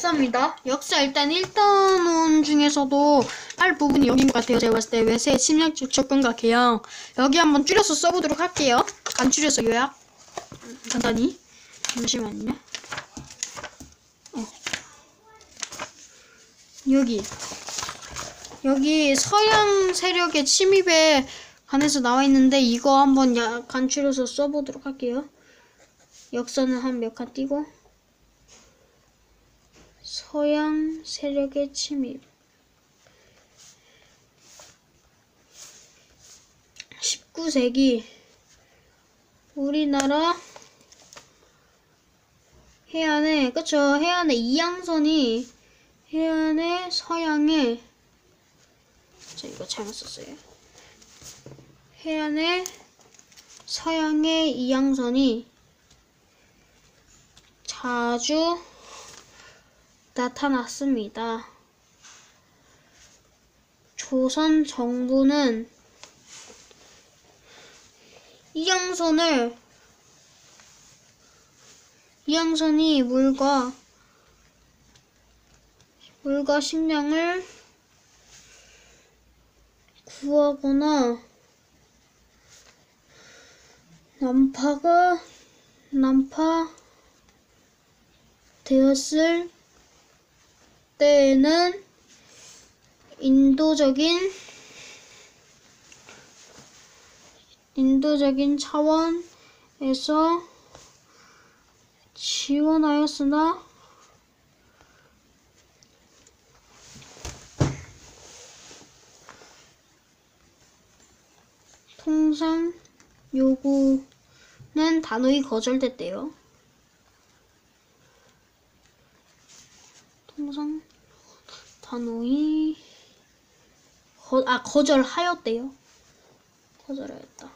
역사입니다. 역사 일단 1단원 중에서도 할 부분이 여기인 것 같아요. 제가 봤을 때 외세 침략적 접근과 개형 여기 한번 줄여서 써보도록 할게요. 안 줄여서 요약 간단히 잠시만요. 어. 여기 여기 서양 세력의 침입에 관해서 나와 있는데 이거 한번 약간 줄여서 써보도록 할게요. 역사는 한 몇 칸 띄고 서양 세력의 침입. 19세기 우리나라 해안에 그쵸? 해안에 이양선이 해안의 서양에 자 이거 잘못 썼어요. 해안의 서양의 이양선이 자주 나타났습니다. 조선 정부는 이양선을 이양선이 물과 물과 식량을 구하거나 난파가 난파 되었을 때에는 인도적인 인도적인 차원에서 지원하였으나 통상 요구는 단호히 거절됐대요. 통상 단호히 거, 아 거절하였대요. 거절하였다.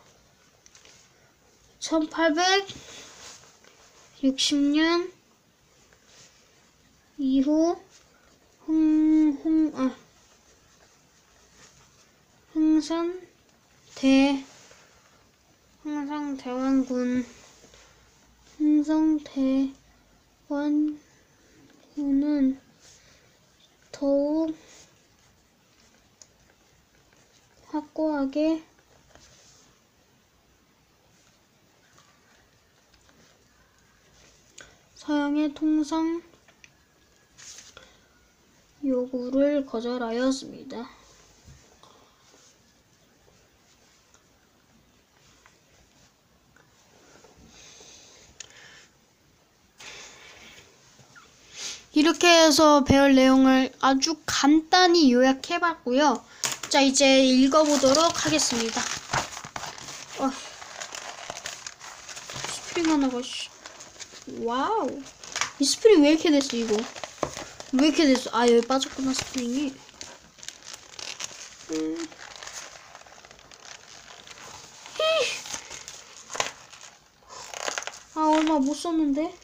1860년 이후 흥흥 아 흥선 대 흥성 대원군 흥성 대원군은 더욱 확고하게 서양의 통상 요구를 거절하였습니다. 이렇게 해서 배울 내용을 아주 간단히 요약해봤고요. 자, 이제 읽어보도록 하겠습니다. 어. 스프링 하나가, 씨. 와우. 이 스프링 왜 이렇게 됐어, 이거? 왜 이렇게 됐어? 아, 여기 빠졌구나, 스프링이. 음. 히. 아, 얼마 못 썼는데?